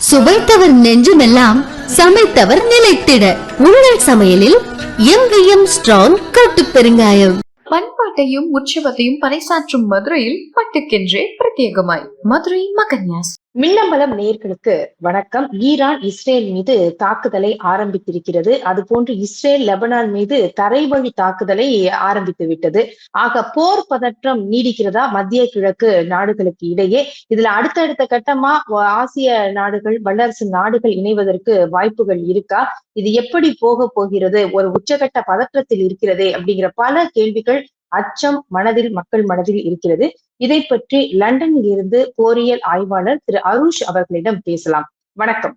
சுவைத்தவர் நெஞ்சுமெல்லாம் சமைத்தவர் நிலைத்திட. உங்கள் சமையலில் MVM strong கட்டு பெருங்காயம். பண்பாட்டையும் உற்சவத்தையும் பறைசாற்றும் மதுரையில் பட்டுக்கென்றே பிரத்யேகமாய். மதுரை மகன்யாஸ். மின்னம்பலம் நேயர்களுக்கு வணக்கம். ஈரான் இஸ்ரேல் மீது தாக்குதலை ஆரம்பித்திருக்கிறது. அதுபோன்று இஸ்ரேல் லெபனான் மீது தரைவழி தாக்குதலை ஆரம்பித்து விட்டது. ஆக போர் பதற்றம் நீடிக்கிறதா மத்திய கிழக்கு நாடுகளுக்கு இடையே? இதுல அடுத்தடுத்த கட்டமா ஆசிய நாடுகள் வல்லரசு நாடுகள் இணைவதற்கு வாய்ப்புகள் இருக்கா? இது எப்படி போக போகிறது? ஒரு உச்சகட்ட பதற்றத்தில் இருக்கிறதே அப்படிங்கிற பல கேள்விகள் அச்சம் மனதில் மக்கள் மனதில் இருக்கிறது. இதை பற்றி லண்டனில் இருந்து போரியல் ஆய்வாளர் திரு அருஷ் அவர்களிடம் பேசலாம். வணக்கம்.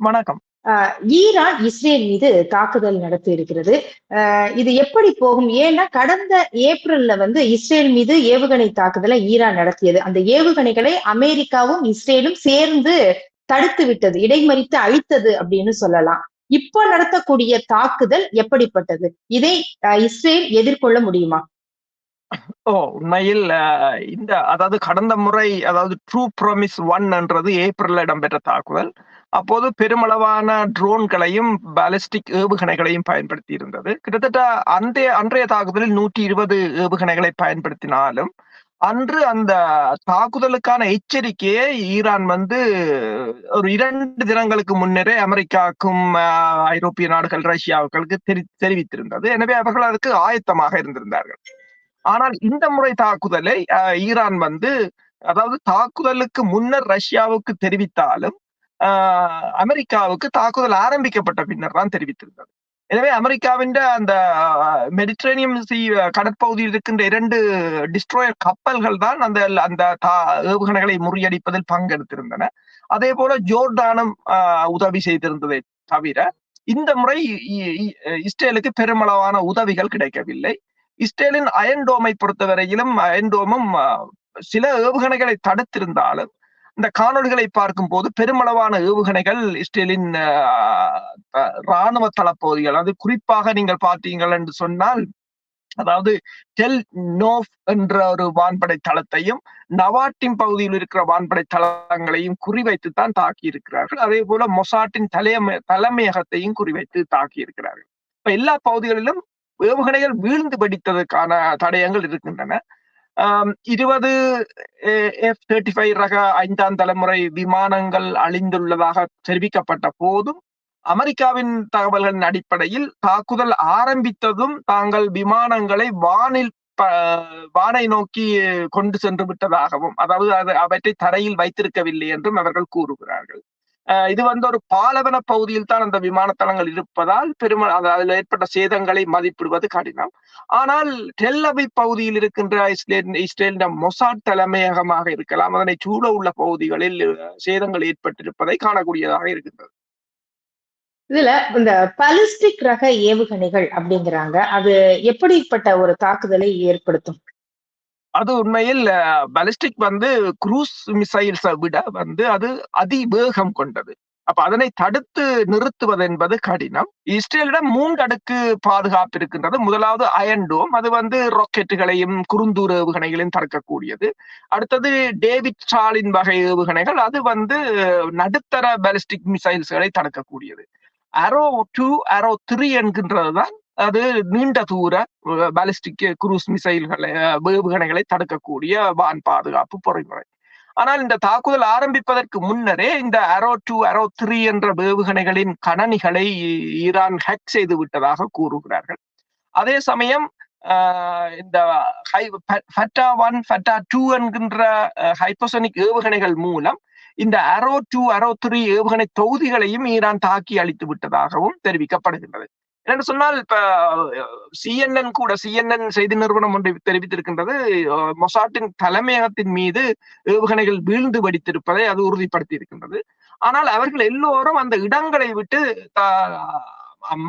வணக்கம். ஈரான் இஸ்ரேல் மீது தாக்குதல் நடத்தி இருக்கிறது. இது எப்படி போகும்? ஏன்னா கடந்த ஏப்ரல்ல வந்து இஸ்ரேல் மீது ஏவுகணை தாக்குதலை ஈரான் நடத்தியது. அந்த ஏவுகணைகளை அமெரிக்காவும் இஸ்ரேலும் சேர்ந்து தடுத்து விட்டது. இடைமறித்து அழித்தது அப்படின்னு சொல்லலாம். இப்போ நடத்தக்கூடிய தாக்குதல் எப்படிப்பட்டது? இதை இஸ்ரேல் எதிர்கொள்ள முடியுமா? ஓ உண்மையில் இந்த அதாவது கடந்த முறை அதாவது ட்ரூ ப்ராமிஸ் ஒன் ஏப்ரலில் ஏப்ரல்ல இடம்பெற்ற தாக்குதல். அப்போது பெருமளவான ட்ரோன்களையும் பாலிஸ்டிக் ஏவுகணைகளையும் பயன்படுத்தி இருந்தது கிட்டத்தட்ட அந்த அன்றைய தாக்குதலில் நூற்றி இருபது ஏவுகணைகளை பயன்படுத்தினாலும் அன்று அந்த தாக்குதலுக்கான எச்சரிக்கையை ஈரான் வந்து ஒரு இரண்டு தினங்களுக்கு முன்னரே அமெரிக்காவுக்கும் ஐரோப்பிய நாடுகள் ரஷ்யாவுக்களுக்கு தெரி தெரிவித்திருந்தது. எனவே அவர்கள் அதுக்கு ஆயத்தமாக இருந்திருந்தார்கள். ஆனால் இந்த முறை தாக்குதலை ஈரான் வந்து அதாவது தாக்குதலுக்கு முன்னர் ரஷ்யாவுக்கு தெரிவித்தாலும் அமெரிக்காவுக்கு தாக்குதல் ஆரம்பிக்கப்பட்ட பின்னர் தான் தெரிவித்திருந்தது. எனவே அமெரிக்காவின் அந்த மெடிட்ரேனியம் சி கடற்பகுதியில் இருக்கின்ற இரண்டு டிஸ்ட்ரோயர் கப்பல்கள் தான் அந்த அந்த தா- ஏவுகணைகளை முறியடிப்பதில் பங்கெடுத்திருந்தன. அதே போல ஜோர்டானும் உதவி செய்திருந்ததை தவிர இந்த முறை இஸ்ரேலுக்கு பெருமளவான உதவிகள் கிடைக்கவில்லை. இஸ்ரேலின் அயன்டோமை பொறுத்தவரையிலும் அயன்டோமும் சில ஏவுகணைகளை தடுத்திருந்தாலும் இந்த காணொளிகளை பார்க்கும் போது பெருமளவான ஏவுகணைகள் இஸ்ரேலின் இராணுவ ராணுவ தளப்பகுதிகள் அது குறிப்பாக நீங்கள் பார்த்தீங்கள் என்று சொன்னால் அதாவது டெல் நோஃப் என்ற ஒரு வான்படை தளத்தையும் நவாட்டின் பகுதியில் இருக்கிற வான்படை தளங்களையும் குறிவைத்து தான் தாக்கி இருக்கிறார்கள் அதே போல மொசாட்டின் தலைமை தலைமையகத்தையும் குறிவைத்து தாக்கி இருக்கிறார்கள் இப்ப எல்லா பகுதிகளிலும் ஏவுகணைகள் வீழ்ந்து வெடித்ததற்கான தடயங்கள் இருக்கின்றன. இருபது எஃப் தேர்ட்டி ஃபைவ் ரக ஐந்தாம் தலைமுறை விமானங்கள் அழிந்துள்ளதாக தெரிவிக்கப்பட்ட போதும் அமெரிக்காவின் தகவல்களின் அடிப்படையில் தாக்குதல் ஆரம்பித்ததும் தாங்கள் விமானங்களை வானில் வானை நோக்கி கொண்டு சென்று விட்டதாகவும் அதாவது அது அவற்றை தரையில் வைத்திருக்கவில்லை என்றும் அவர்கள் கூறுகிறார்கள். இது வந்து ஒரு பாலவன பகுதியில் தான் அந்த விமான தளங்கள் இருப்பதால் பெரும அதில் ஏற்பட்ட சேதங்களை மதிப்பிடுவது கடினம். ஆனால் டெல்லவி பகுதியில் இருக்கின்ற இஸ்ரேல் இஸ்ரேலின் மொசாட் தலைமையகமாக இருக்கலாம். அதனை சூழ உள்ள பகுதிகளில் சேதங்கள் ஏற்பட்டிருப்பதை காணக்கூடியதாக இருக்கின்றது. இதுல இந்த பாலிஸ்டிக் ரக ஏவுகணைகள் அப்படிங்கிறாங்க. அது எப்படிப்பட்ட ஒரு தாக்குதலை ஏற்படுத்தும்? அது உண்மையில் பலிஸ்டிக் வந்து குரூஸ் மிசைல்ஸை விட வந்து அது அதிவேகம் கொண்டது. அப்ப அதனை தடுத்து நிறுத்துவது என்பது கடினம். இஸ்ரேலிடம் மூன்று அடுக்கு பாதுகாப்பு இருக்கின்றது. முதலாவது அயன்டோம் அது வந்து ராக்கெட்டுகளையும் குறுந்தூர் ஏவுகணைகளையும் தடுக்கக்கூடியது. அடுத்தது டேவிட் ஸ்டாலின் வகை ஏவுகணைகள் அது வந்து நடுத்தர பாலிஸ்டிக் மிசைல்ஸ்களை தடுக்கக்கூடியது. அரோ டூ அரோ த்ரீ என்கின்றதுதான் அது நீண்ட தூர பாலிஸ்டிக் குரூஸ் மிசைல்களை வேவுகணைகளை தடுக்கக்கூடிய வான் பாதுகாப்பு பொறிமுறை. ஆனால் இந்த தாக்குதல் ஆரம்பிப்பதற்கு முன்னரே இந்த அரோ டூ அரோ த்ரீ என்ற வேவுகணைகளின் கணனிகளை ஈரான் ஹேக் செய்து விட்டதாக கூறுகிறார்கள். அதே சமயம் ஆஹ், இந்த ஃபட்டா ஒன் ஃபட்டா டூ என்கின்ற ஹைப்போசோனிக் ஏவுகணைகள் மூலம் இந்த அரோ டூ அரோ த்ரீ ஏவுகணை தொகுதிகளையும் ஈரான் தாக்கி அழித்து விட்டதாகவும் தெரிவிக்கப்படுகின்றது. என்று சொன்னால் இப்ப சிஎன்என் கூட சிஎன்என் செய்தி நிறுவனம் ஒன்று தெரிவித்திருக்கின்றது மொசாட்டின் தலைமையகத்தின் மீது ஏவுகணைகள் வீழ்ந்து வடித்திருப்பதை அது உறுதிப்படுத்தி இருக்கின்றது ஆனால் அவர்கள் எல்லோரும் அந்த இடங்களை விட்டு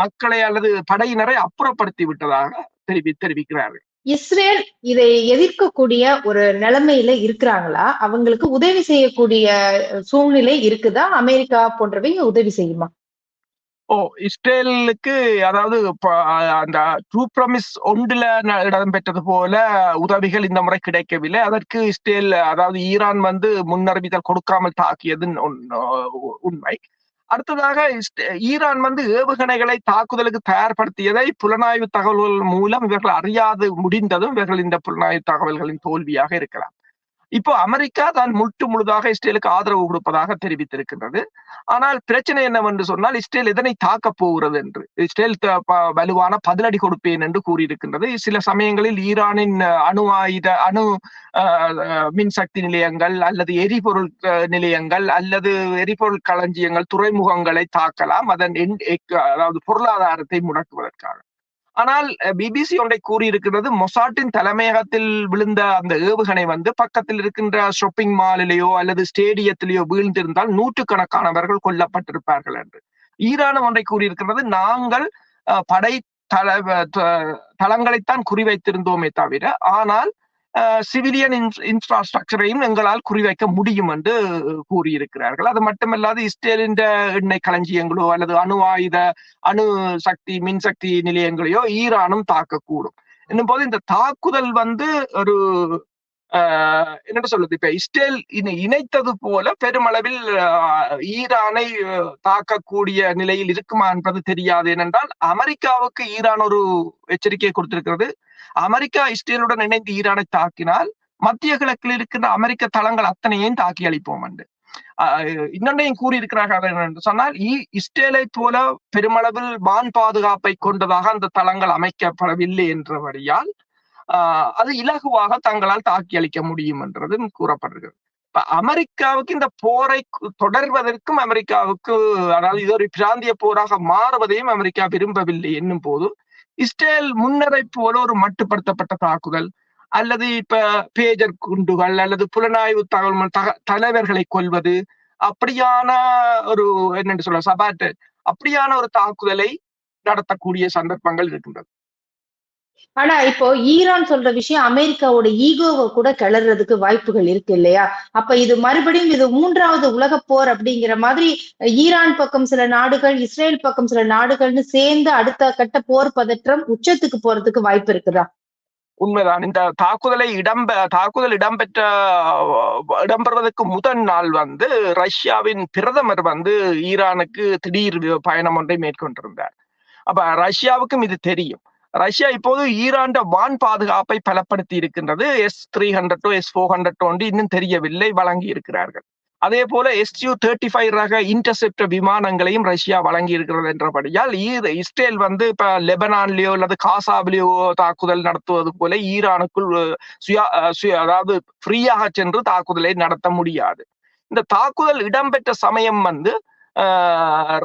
மக்களை அல்லது படையினரை அப்புறப்படுத்தி விட்டதாக தெரிவி தெரிவிக்கிறார்கள். இஸ்ரேல் இதை எதிர்க்கக்கூடிய ஒரு நிலைமையில இருக்கிறாங்களா? அவங்களுக்கு உதவி செய்யக்கூடிய சூழ்நிலை இருக்குதா? அமெரிக்கா போன்றவை உதவி செய்யுமா? ஓ இஸ்ரேலுக்கு அதாவது அந்த ட்ரூ ப்ராமிஸ் ஒன்றுல இடம்பெற்றது போல உதவிகள் இந்த முறை கிடைக்கவில்லை. அதற்கு இஸ்ரேல் அதாவது ஈரான் வந்து முன்னறிவித்தல் கொடுக்காமல் தாக்கியது உண்மை. அடுத்ததாக ஈரான் வந்து ஏவுகணைகளை தாக்குதலுக்கு தயார்படுத்தியதை புலனாய்வு தகவல்கள் மூலம் இவர்கள் அறியாது முடிந்ததும் இவர்கள் இந்த புலனாய்வு தகவல்களின் தோல்வியாக இருக்கலாம். இப்போ அமெரிக்கா தான் முட்டு முழுதாக இஸ்ரேலுக்கு ஆதரவு கொடுப்பதாக தெரிவித்திருக்கின்றது. ஆனால் பிரச்சனை என்னவென்று சொன்னால் இஸ்ரேல் எதனை தாக்கப் போகிறது என்று. இஸ்ரேல் வலுவான பதிலடி கொடுப்பேன் என்று கூறியிருக்கின்றது. சில சமயங்களில் ஈரானின் அணு ஆயுத அணு மின்சக்தி நிலையங்கள் அல்லது எரிபொருள் நிலையங்கள் அல்லது எரிபொருள் களஞ்சியங்கள் துறைமுகங்களை தாக்கலாம். அதன் அதாவது பொருளாதாரத்தை முடக்குவதற்காக. ஆனால் பிபிசி ஒன்றை கூறியிருக்கிறது மொசாட்டின் தலைமையகத்தில் விழுந்த அந்த ஏவுகணை வந்து பக்கத்தில் இருக்கின்ற ஷாப்பிங் மாலிலேயோ அல்லது ஸ்டேடியத்திலேயோ வீழ்ந்திருந்தால் நூற்றுக்கணக்கானவர்கள் கொல்லப்பட்டிருப்பார்கள் என்று. ஈரானும் ஒன்றை கூறியிருக்கிறது நாங்கள் அஹ், படை தள த- தளங்களைத்தான் குறிவைத்திருந்தோமே தவிர ஆனால் சிவிலியன் இன்ஃப்ராஸ்ட்ரக்சரையும் எங்களால் குறிவைக்க முடியும் என்று கூறியிருக்கிறார்கள். அது மட்டுமல்லாது இஸ்ரேலின் எண்ணெய் களஞ்சியங்களோ அல்லது அணு ஆயுத அணு சக்தி மின்சக்தி நிலையங்களையோ ஈரானும் தாக்கக்கூடும். என்னும் போது இந்த தாக்குதல் வந்து ஒரு ஆஹ் என்ன சொல்லுது இப்ப இஸ்ரேல் இணைத்தது போல பெருமளவில் ஈரானை தாக்கக்கூடிய நிலையில் இருக்குமா என்பது தெரியாது. ஏனென்றால் அமெரிக்காவுக்கு ஈரான் ஒரு எச்சரிக்கை கொடுத்திருக்கிறது. அமெரிக்கா இஸ்ரேலுடன் இணைந்து ஈரானை தாக்கினால் மத்திய கிழக்கில் இருக்கின்ற அமெரிக்க தளங்கள் அத்தனையும் தாக்கி அளிப்போம் என்று இன்னொன்னையும் கூறியிருக்கிறார்கள் என்று சொன்னால் இஸ்ரேலை போல பெருமளவில் வான் பாதுகாப்பை கொண்டதாக அந்த தளங்கள் அமைக்கப்படவில்லை என்றபடியால் ஆஹ் அது இலகுவாக தங்களால் தாக்கி அளிக்க முடியும் என்றதும் கூறப்படுகிறது. இப்ப அமெரிக்காவுக்கு இந்த போரை தொடர்வதற்கும் அமெரிக்காவுக்கு அதாவது இது ஒரு பிராந்திய போராக மாறுவதையும் அமெரிக்கா விரும்பவில்லை என்னும் போது இஸ்ரேல் முன்னரை போல ஒரு மட்டுப்படுத்தப்பட்ட தாக்குதல் அல்லது இப்ப பேஜர் குண்டுகள் அல்லது புலனாய்வு தகவல் தலைவர்களை கொல்வது அப்படியான ஒரு என்னென்று சொல்ல சபாட்டு அப்படியான ஒரு தாக்குதலை நடத்தக்கூடிய சந்தர்ப்பங்கள் இருக்கின்றது ஆனா இப்போ ஈரான் சொல்ற விஷயம் அமெரிக்காவோட ஈகோவை கூட கிளறதுக்கு வாய்ப்புகள் இருக்கு இல்லையா? அப்ப இது மறுபடியும் இது மூன்றாவது உலகப் போர் அப்படிங்கிற மாதிரி ஈரான் பக்கம் சில நாடுகள் இஸ்ரேல் பக்கம் சில நாடுகள்னு சேர்ந்து அடுத்த கட்ட போர் பதற்றம் உச்சத்துக்கு போறதுக்கு வாய்ப்பு இருக்குதா? உண்மைதான். இந்த தாக்குதலை இடம்ப தாக்குதல் இடம்பெற்ற இடம்பெறுவதற்கு முதல் நாள் வந்து ரஷ்யாவின் பிரதமர் வந்து ஈரானுக்கு திடீர் பயணம் ஒன்றை மேற்கொண்டிருந்தார். அப்ப ரஷ்யாவுக்கும் இது தெரியும். ரஷ்யா இப்போது ஈரான் வான் பாதுகாப்பை பலப்படுத்தி இருக்கின்றது. எஸ் த்ரீ ஹண்ட்ரட்டோ எஸ் ஃபோர் ஹண்ட்ரட்டோ இன்னும் தெரியவில்லை வழங்கி இருக்கிறார்கள். அதே போல எஸ்யூ தேர்ட்டி ஃபைவ் ரக இன்டர்செப்டர் விமானங்களையும் ரஷ்யா வழங்கி இருக்கிறது என்றபடியால் இஸ்ரேல் வந்து இப்ப லெபனான்லயோ அல்லது காசாவிலேயோ தாக்குதல் நடத்துவது போல ஈரானுக்குள் சுயா அதாவது ஃப்ரீயாக சென்று தாக்குதலை நடத்த முடியாது. இந்த தாக்குதல் இடம்பெற்ற சமயம் வந்து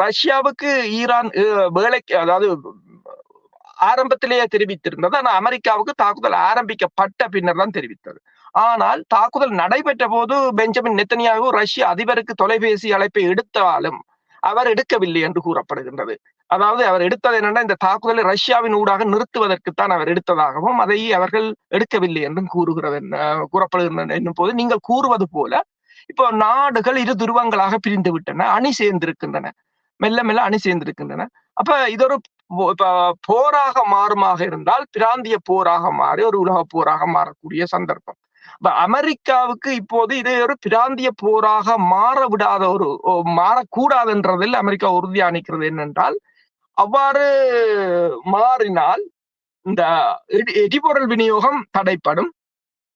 ரஷ்யாவுக்கு ஈரான் வேலைக்கு அதாவது ஆரம்பத்திலேயே தெரிவித்திருந்தது. ஆனால் அமெரிக்காவுக்கு தாக்குதல் ஆரம்பிக்கப்பட்ட பின்னர் தான் தெரிவித்தது. ஆனால் தாக்குதல் நடைபெற்ற போது பெஞ்சமின் நெத்தனியாகு ரஷ்ய அதிபருக்கு தொலைபேசி அழைப்பை எடுத்தாலும் அவர் எடுக்கவில்லை என்று கூறப்படுகின்றது. அதாவது அவர் எடுத்தது என்னன்னா இந்த தாக்குதலை ரஷ்யாவின் ஊடாக நிறுத்துவதற்குத்தான் அவர் எடுத்ததாகவும் அதை அவர்கள் எடுக்கவில்லை என்றும் கூறுகிறது கூறப்படுகின்றன என்னும் போது நீங்கள் கூறுவது போல இப்போ நாடுகள் இரு துருவங்களாக பிரிந்து விட்டன அணி சேர்ந்திருக்கின்றன. மெல்ல மெல்ல அணி சேர்ந்திருக்கின்றன. அப்ப இது ஒரு போராக மாறுமாக இருந்தால் பிராந்திய போராக மாறி ஒரு உலக போராக மாறக்கூடிய சந்தர்ப்பம். அமெரிக்காவுக்கு இப்போது இதை ஒரு பிராந்திய போராக மாற விடாத ஒரு ஓ, மாறக்கூடாதுன்றதில் அமெரிக்கா உறுதியா நிற்கிறது என்னென்றால் அவ்வாறு மாறினால் இந்த எரிபொருள் விநியோகம் தடைப்படும்.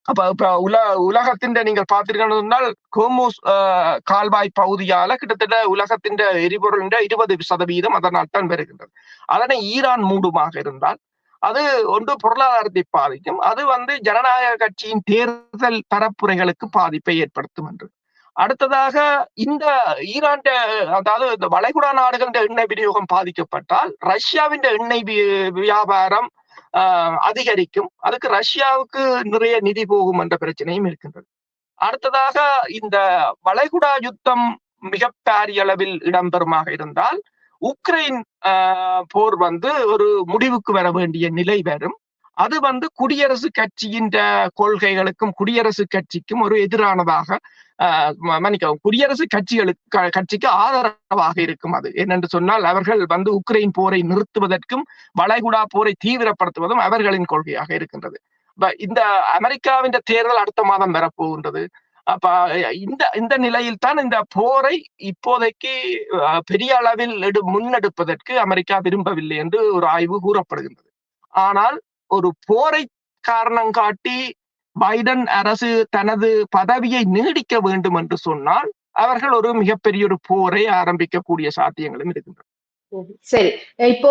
அப்ப இப்ப உல உலகத்தின் நீங்கள் பார்த்தீர்கள் என்றால் கோமோஸ் ஆஹ், கால்வாய் பகுதியால கிட்டத்தட்ட உலகத்தின் எரிபொருள் இருபது சதவீதம் அதனால் தான் வருகின்றது அதனை ஈரான் மூடுமாக இருந்தால் அது ஒன்று பொருளாதாரத்தை பாதிக்கும் அது வந்து ஜனநாயக கட்சியின் தேர்தல் பரப்புரைகளுக்கு பாதிப்பை ஏற்படுத்தும் என்று. அடுத்ததாக இந்த ஈரான் அதாவது இந்த வளைகுடா நாடுகளின் எண்ணெய் விநியோகம் பாதிக்கப்பட்டால் ரஷ்யாவின் எண்ணெய் வி- வியாபாரம் அதிகரிக்கும். அதுக்கு ரஷ்யாவுக்கு நிறைய நிதி போகும் என்ற பிரச்சனையும் இருக்கின்றது. அடுத்ததாக இந்த வளைகுடா யுத்தம் மிக பாரிய அளவில் இடம்பெறுமாக இருந்தால் உக்ரைன் ஆஹ், போர் வந்து ஒரு முடிவுக்கு வர வேண்டிய நிலை வரும். அது வந்து குடியரசு கட்சியின் கொள்கைகளுக்கும் குடியரசு கட்சிக்கும் ஒரு எதிரானதாக மன்னிக்கவும் குடியரசு கட்சிகளுக்கு கட்சிக்கு ஆதரவாக இருக்கும் அது. என்னென்று சொன்னால் அவர்கள் வந்து உக்ரைன் போரை நிறுத்துவதற்கும் வளைகுடா போரை தீவிரப்படுத்துவதும் அவர்களின் கொள்கையாக இருக்கின்றது. இந்த அமெரிக்காவின் தேர்தல் அடுத்த மாதம் வரப்போகின்றது. அப்ப இந்த இந்த நிலையில் தான் இந்த போரை இப்போதைக்கு அஹ், பெரிய அளவில் எடு முன்னெடுப்பதற்கு அமெரிக்கா விரும்பவில்லை என்று ஒரு ஆய்வு கூறப்படுகின்றது. ஆனால் ஒரு போரை காரணம் காட்டி பைடன் அரசு தனது பதவியை நீடிக்க வேண்டும் என்று சொன்னால் அவர்கள் ஒரு மிகப்பெரிய ஒரு போரை ஆரம்பிக்கக்கூடிய சாத்தியங்களும் இருக்கின்றன. சரி. இப்போ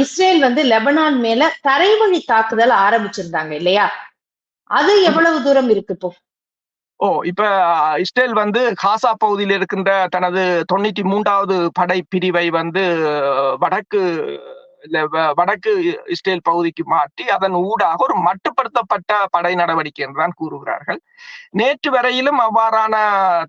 இஸ்ரேல் வந்து லெபனான் மேல தரைவழி தாக்குதல் ஆரம்பிச்சிருந்தாங்க இல்லையா? அது எவ்வளவு தூரம் இருக்கு இப்போ? ஓ இப்ப இஸ்ரேல் வந்து காசா பகுதியில் இருக்கின்ற தனது தொண்ணூத்தி மூன்றாவது படை பிரிவை வந்து வடக்கு வடக்கு இஸ்ரேல் பகுதிக்கு மாற்றி அதன் ஊடாக ஒரு மட்டுப்படுத்தப்பட்ட படை நடவடிக்கை என்றுதான் கூறுகிறார்கள். நேற்று வரையிலும் அவ்வாறான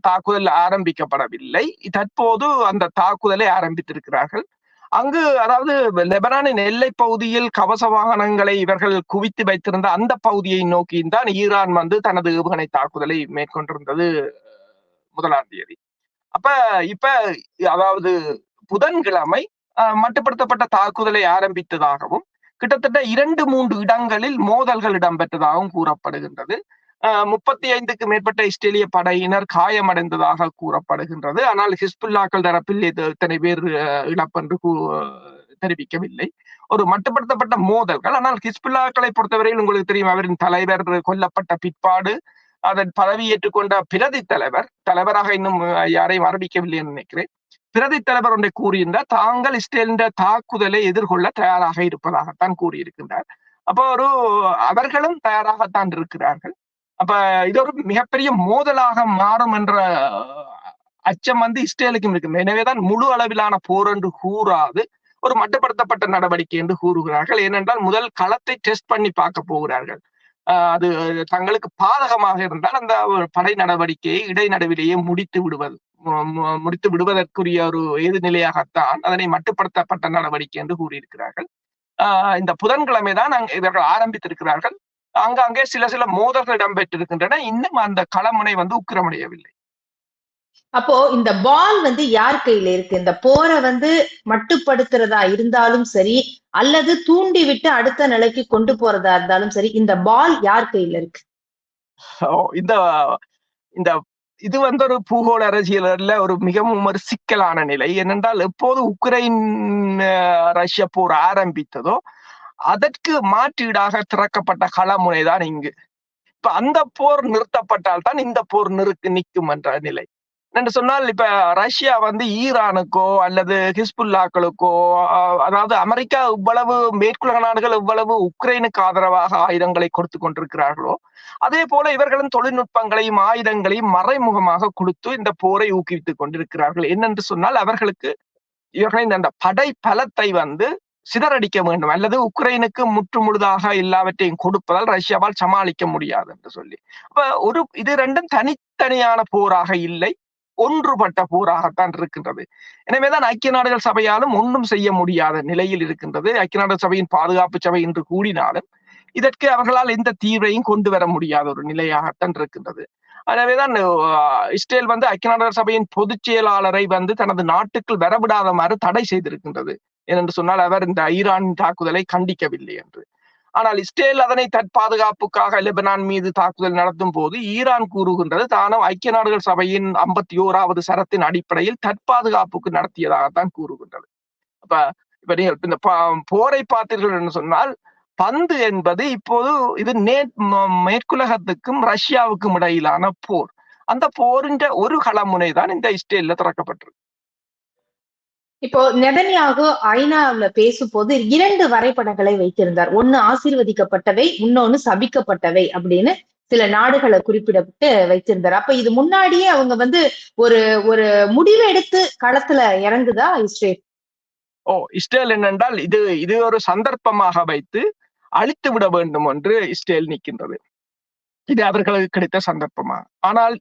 தாக்குதல் ஆரம்பிக்கப்படவில்லை. தற்போது அந்த தாக்குதலை ஆரம்பித்திருக்கிறார்கள். அங்கு அதாவது லெபனானின் எல்லை பகுதியில் கவச வாகனங்களை இவர்கள் குவித்து வைத்திருந்த அந்த பகுதியை நோக்கி தான் ஈரான் வந்து தனது ஏவுகணை தாக்குதலை மேற்கொண்டிருந்தது முதலாம் தேதி. அப்ப இப்ப அதாவது புதன்கிழமை மட்டுப்படுத்தப்பட்ட தாக்குதலை ஆரம்பித்ததாகவும் கிட்டத்தட்ட இரண்டு மூன்று இடங்களில் மோதல்கள் இடம்பெற்றதாகவும் கூறப்படுகின்றது. முப்பத்தி ஐந்துக்கு மேற்பட்ட இஸ்ரேலிய படையினர் காயமடைந்ததாக கூறப்படுகின்றது. ஆனால் ஹிஸ்புல்லாக்கள் தரப்பில் இது இத்தனை பேர் அஹ், இழப்பென்று தெரிவிக்கவில்லை. ஒரு மட்டுப்படுத்தப்பட்ட மோதல்கள். ஆனால் ஹிஸ்புல்லாக்களை பொறுத்தவரையில் உங்களுக்கு தெரியும் அவரின் தலைவர் கொல்லப்பட்ட பிற்பாடு அதன் பதவியேற்றுக்கொண்ட பிரதி தலைவர் தலைவராக இன்னும் யாரையும் அறிவிக்கவில்லை என்று நினைக்கிறேன். பிரதி தலைவர் ஒன்றை கூறியிருந்தார். தாங்கள் இஸ்ரேலின் தாக்குதலை எதிர்கொள்ள தயாராக இருப்பதாகத்தான் கூறியிருக்கின்றார். அப்போ ஒரு அவர்களும் தயாராகத்தான் இருக்கிறார்கள். அப்ப இது ஒரு மிகப்பெரிய மோதலாக மாறும் என்ற அச்சம் வந்து இஸ்ரேலுக்கும் இருக்கு. எனவேதான் முழு அளவிலான போர் என்று கூறாது ஒரு மட்டுப்படுத்தப்பட்ட நடவடிக்கை என்று கூறுகிறார்கள். ஏனென்றால் முதல் களத்தை டெஸ்ட் பண்ணி பார்க்க போகிறார்கள். ஆஹ் அது தங்களுக்கு பாதகமாக இருந்தால் அந்த ஒரு படை நடவடிக்கையை இடைநடுவிலேயே முடித்து விடுவது. முடித்து விடுவதற்குரிய ஒரு எதிர்நிலையாகத்தான் அதனை மட்டுப்படுத்தப்பட்ட நடவடிக்கை என்று கூறியிருக்கிறார்கள். ஆஹ் இந்த புதன்கிழமை தான் அங்க இவர்கள் ஆரம்பித்திருக்கிறார்கள். அங்கங்கே சில சில மோதல்கள் இடம்பெற்றிருக்கின்றன. இன்னும் அந்த களமுனை வந்து உக்கிரமடையவில்லை. அப்போ இந்த பால் வந்து யார் கையில இருக்கு? இந்த போரை வந்து மட்டுப்படுத்துறதா இருந்தாலும் சரி அல்லது தூண்டி விட்டு அடுத்த நிலைக்கு கொண்டு போறதா இருந்தாலும் சரி இந்த பால் யார் கையில இருக்கு? இந்த இந்த இது வந்து ஒரு பூகோள அரசியல ஒரு மிகவும் ஒரு சிக்கலான நிலை. ஏனென்றால் எப்போது உக்ரைன் ரஷ்ய போர் ஆரம்பித்ததோ அதற்கு மாற்றீடாக திறக்கப்பட்ட களமுனை தான் இங்கு. இப்ப அந்த போர் நிறுத்தப்பட்டால் தான் இந்த போர் நிறுக்கு நிற்கும் என்ற நிலை. என்று சொன்னால் இப்ப ரஷ்யா வந்து ஈரானுக்கோ அல்லது ஹிஸ்புல்லாக்களுக்கோ அதாவது அமெரிக்கா இவ்வளவு மேற்குலக நாடுகள் இவ்வளவு உக்ரைனுக்கு ஆதரவாக ஆயுதங்களை கொடுத்து கொண்டிருக்கிறார்களோ அதே போல இவர்களும் தொழில்நுட்பங்களையும் ஆயுதங்களையும் மறைமுகமாக கொடுத்து இந்த போரை ஊக்குவித்துக் கொண்டிருக்கிறார்கள். என்னென்று சொன்னால் அவர்களுக்கு இவர்களின் அந்த படை பலத்தை வந்து சிதறடிக்க வேண்டும். அல்லது உக்ரைனுக்கு முற்று முழுதாக எல்லாவற்றையும் கொடுப்பதால் ரஷ்யாவால் சமாளிக்க முடியாது என்று சொல்லி. அப்ப ஒரு இது ரெண்டும் தனித்தனியான போராக இல்லை. ஒன்றுபட்ட போராகத்தான் இருக்கின்றது. எனவேதான் ஐக்கிய நாடுகள் சபையாலும் ஒன்றும் செய்ய முடியாத நிலையில் இருக்கின்றது. ஐக்கிய நாடுகள் சபையின் பாதுகாப்பு சபை என்று கூடினாலும் இதற்கு அவர்களால் எந்த தீர்வையும் கொண்டு வர முடியாத ஒரு நிலையாகத்தான் இருக்கின்றது. எனவேதான் இஸ்ரேல் வந்து ஐக்கிய நாடுகள் சபையின் பொதுச் செயலாளரை வந்து தனது நாட்டுக்குள் வரவிடாதமாறு தடை செய்திருக்கின்றது. ஏனென்று சொன்னால் அவர் இந்த ஈரான் தாக்குதலை கண்டிக்கவில்லை என்று. ஆனால் இஸ்ரேல் அதனை தற்பாதுகாப்புக்காக லெபனான் மீது தாக்குதல் நடத்தும் போது ஈரான் கூறுகின்றது தானும் ஐக்கிய நாடுகள் சபையின் ஐம்பத்தி ஓராவது சரத்தின் அடிப்படையில் தற்பாதுகாப்புக்கு நடத்தியதாகத்தான் கூறுகின்றது. அப்ப இப்ப நீங்கள் இந்த போரை பார்த்தீர்கள் என்று சொன்னால் பந்து என்பது இப்போது இது நே மேற்குலகத்துக்கும் ரஷ்யாவுக்கும் இடையிலான போர். அந்த போரின்ற ஒரு களமுனை தான் இந்த இஸ்ரேல்ல திறக்கப்பட்டிருக்கு. இப்போ நெதன்யாகு ஐநாவுல பேசும்போது இரண்டு வரைபடங்களை வைத்திருந்தார். ஒன்னு ஆசீர்வதிக்கப்பட்டவை இன்னொன்னு சபிக்கப்பட்டவை அப்படின்னு சில நாடுகளை குறிப்பிடப்பட்டு வைத்திருந்தார். அப்ப இது முன்னாடியே அவங்க வந்து ஒரு ஒரு முடிவு எடுத்து களத்துல இறங்குதா இஸ்ரேல்? ஓ இஸ்ரேல் என்னென்றால் இது இது ஒரு சந்தர்ப்பமாக வைத்து அழித்து விட வேண்டும் என்று இஸ்ரேல் நிற்கின்றது. இது அவர்களுக்கு கிடைத்த சந்தர்ப்பமா? ஆனால்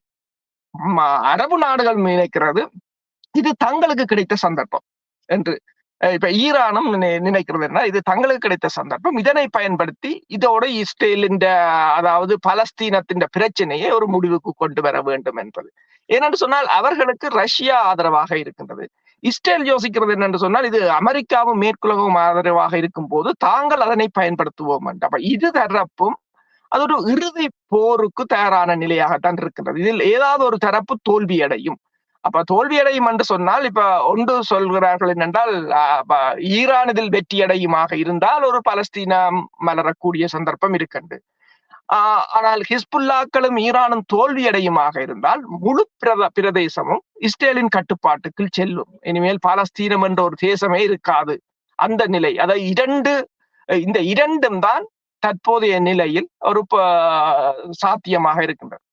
அரபு நாடுகள் நினைக்கிறது இது தங்களுக்கு கிடைத்த சந்தர்ப்பம். என்று இப்ப ஈரானும் நினைக்கிறது என்ன இது தங்களுக்கு கிடைத்த சந்தர்ப்பம். இதனை பயன்படுத்தி இதோட இஸ்ரேலின் அதாவது பலஸ்தீனத்தின் பிரச்சனையை ஒரு முடிவுக்கு கொண்டு வர வேண்டும் என்பது. ஏனென்று சொன்னால் அவர்களுக்கு ரஷ்யா ஆதரவாக இருக்கின்றது. இஸ்ரேல் யோசிக்கிறது என்னென்று சொன்னால் இது அமெரிக்காவும் மேற்குலகவும் ஆதரவாக இருக்கும் போது தாங்கள் அதனை பயன்படுத்துவோம் என்று. அப்ப இரு தரப்பும் அது ஒரு இறுதி போருக்கு தயாரான நிலையாகத்தான் இருக்கின்றது. இதில் ஏதாவது ஒரு தரப்பு தோல்வியடையும். அப்ப தோல்வியடையும் என்று சொன்னால் இப்ப ஒன்று சொல்கிறார்கள் என்னென்றால் ஈரான் இதில் வெற்றியடையுமாக இருந்தால் ஒரு பலஸ்தீனா மலரக்கூடிய சந்தர்ப்பம் இருக்கின்றது. ஆஹ், ஆனால் ஹிஸ்புல்லாக்களும் ஈரானும் தோல்வியடையுமாக இருந்தால் முழு பிரத பிரதேசமும் இஸ்ரேலின் கட்டுப்பாட்டுக்குள் செல்லும். இனிமேல் பாலஸ்தீனம் என்ற ஒரு தேசமே இருக்காது. அந்த நிலை அதாவது இரண்டு இந்த இரண்டும் தான் தற்போதைய நிலையில் ஒரு சாத்தியமாக இருக்கின்றது.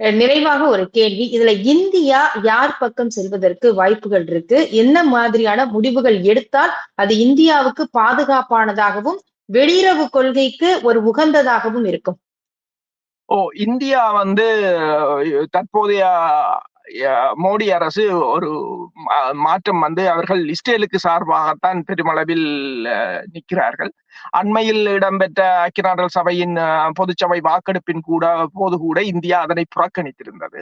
நிறைவாக ஒரு கேள்வி. இதுல இந்தியா யார் பக்கம் செல்வதற்கு வாய்ப்புகள் இருக்கு? என்ன மாதிரியான முடிவுகள் எடுத்தால் அது இந்தியாவுக்கு பாதுகாப்பானதாகவும் வெளியுறவு கொள்கைக்கு ஒரு உகந்ததாகவும் இருக்கும்? ஓ இந்தியா வந்து தற்போதைய மோடி அரசு ஒரு மாற்றம் வந்து அவர்கள் இஸ்ரேலுக்கு சார்பாகத்தான் பெருமளவில் நிற்கிறார்கள். அண்மையில் இடம்பெற்ற ஐக்கிய நாடுகள் சபையின் பொதுச்சபை வாக்கெடுப்பின் கூட போது கூட இந்தியா அதனை புறக்கணித்திருந்தது.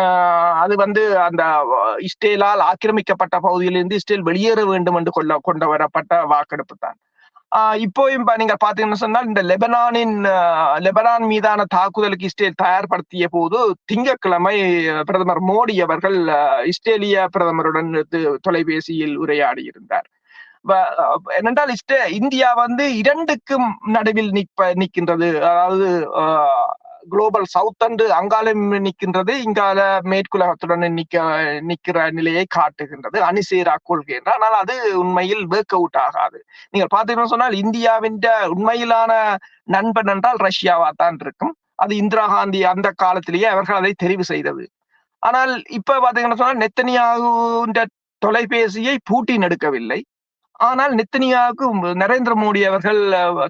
ஆஹ் அது வந்து அந்த இஸ்ரேலால் ஆக்கிரமிக்கப்பட்ட பகுதியிலிருந்து இஸ்ரேல் வெளியேற வேண்டும் என்று கொள்ள கொண்டு வரப்பட்ட வாக்கெடுப்பு தான். இப்போயும் நீங்கள் நீங்க சொன்னால் இந்த லெபனானின் லெபனான் மீதான தாக்குதலுக்கு இஸ்ரேல் தயார்படுத்திய போது திங்கட்கிழமை பிரதமர் மோடி அவர்கள் இஸ்ரேலிய பிரதமருடன் தொலைபேசியில் உரையாடி இருந்தார் என்னென்றால் இஸ்ரே இந்தியா வந்து இரண்டுக்கும் நடுவில் நிற்ப நிற்கின்றது. அதாவது குளோபல் சவுத் அண்டு அங்காலும் நிற்கின்றது இங்கால மேற்குலகத்துடன் நிக்க நிற்கிற நிலையை காட்டுகின்றது. அணிசேரா கொள்கை என்று ஆனால் அது உண்மையில் ஒர்க் அவுட் ஆகாது. நீங்கள் பார்த்தீங்கன்னு சொன்னால் இந்தியாவின் உண்மையிலான நண்பன் என்றால் ரஷ்யாவா தான் இருக்கும். அது இந்திரா காந்தி அந்த காலத்திலேயே அவர்கள் அதை தெரிவு செய்தது. ஆனால் இப்ப பாத்தீங்கன்னா சொன்னால் நெத்தனியாகுன்ற தொலைபேசியை பூட்டின் எடுக்கவில்லை. ஆனால் நெத்தனியாவுக்கு நரேந்திர மோடி அவர்கள்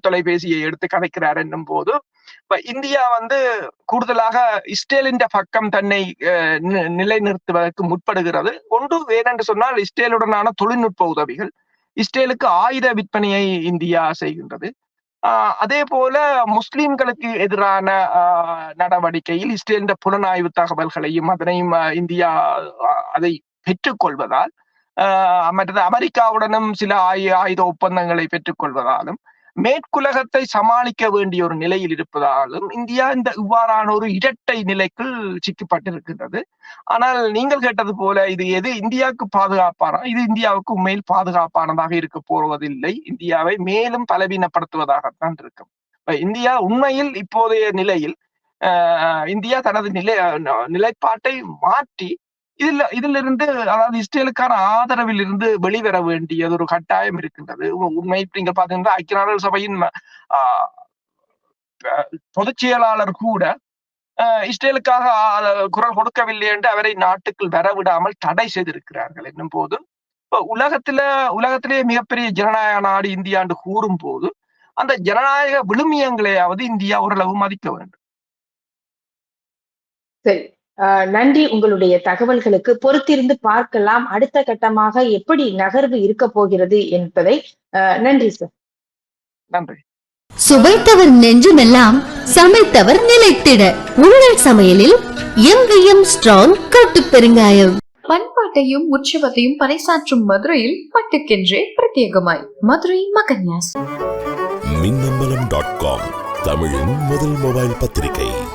தொலைபேசியை எடுத்து கதைக்கிறார் என்னும் போது இப்ப இந்தியா வந்து கூடுதலாக இஸ்ரேலின் பக்கம் தன்னை நிலைநிறுத்துவதற்கு முற்படுகிறது. ஒன்று வேறென்று சொன்னால் இஸ்ரேலுடனான தொழில்நுட்ப உதவிகள். இஸ்ரேலுக்கு ஆயுத விற்பனையை இந்தியா செய்கின்றது. ஆஹ் அதே போல முஸ்லிம்களுக்கு எதிரான ஆஹ், நடவடிக்கையில் இஸ்ரேலின் புலனாய்வு தகவல்களையும் அதனையும் இந்தியா அதை பெற்றுக்கொள்வதால் ஆஹ், மற்றது அமெரிக்காவுடனும் சில ஆயுத ஒப்பந்தங்களை பெற்றுக்கொள்வதாலும் மேற்குலகத்தை சமாளிக்க வேண்டிய ஒரு நிலையில் இருப்பதாலும் இந்தியா இந்த இவ்வாறான ஒரு இரட்டை நிலைக்குள் சிக்கப்பட்டிருக்கின்றது. ஆனால் நீங்கள் கேட்டது போல இது எது இந்தியாவுக்கு பாதுகாப்பான? இது இந்தியாவுக்கு உண்மையில் பாதுகாப்பானதாக இருக்க போவதில்லை. இந்தியாவை மேலும் பலவீனப்படுத்துவதாகத்தான் இருக்கும். இந்தியா உண்மையில் இப்போதைய நிலையில் ஆஹ், இந்தியா தனது நிலை நிலைப்பாட்டை மாற்றி இதுல இதுல இருந்து அதாவது இஸ்ரேலுக்கான ஆதரவில் இருந்து வெளிவர வேண்டியது ஒரு கட்டாயம் இருக்கின்றது. உண்மை நீங்க பாத்தீங்கன்னா ஐக்கிய நாடுகள் சபையின் ஆஹ், பொதுச் செயலாளர் கூட ஆஹ், இஸ்ரேலுக்காக குரல் கொடுக்கவில்லை என்று அவரை நாட்டுக்குள் வரவிடாமல் தடை செய்திருக்கிறார்கள் என்னும் போது இப்ப உலகத்துல உலகத்திலேயே மிகப்பெரிய ஜனநாயக நாடு இந்தியா என்று கூறும் போது அந்த ஜனநாயக விழுமியங்களையாவது இந்தியா ஓரளவு மதிக்க வேண்டும். சரி. நன்றி உங்களுடைய தகவல்களுக்கு பொறுத்திருந்து பார்க்கலாம். அடுத்த கட்டமாக எப்படி நகர்வு இருக்க போகிறது என்பதை ஆஹ் நன்றி சார். நன்றி. சுவைத்தவர் நெஞ்சுமெல்லாம் சமைத்தவர் நிலைத்திட. உங்கள் சமையலில் எங்கேயும் ஸ்ட்ராங் கட்டு பெருங்காயம். பண்பாட்டையும் உற்சவத்தையும் பறைசாற்றும் மதுரையில் பட்டுக்கென்றே பிரத்யேகமாய். மதுரை மகன்யாஸ். மின்னம்பலம் டாட் காம் தமிழின் முதல் மொபைல் பத்திரிகை.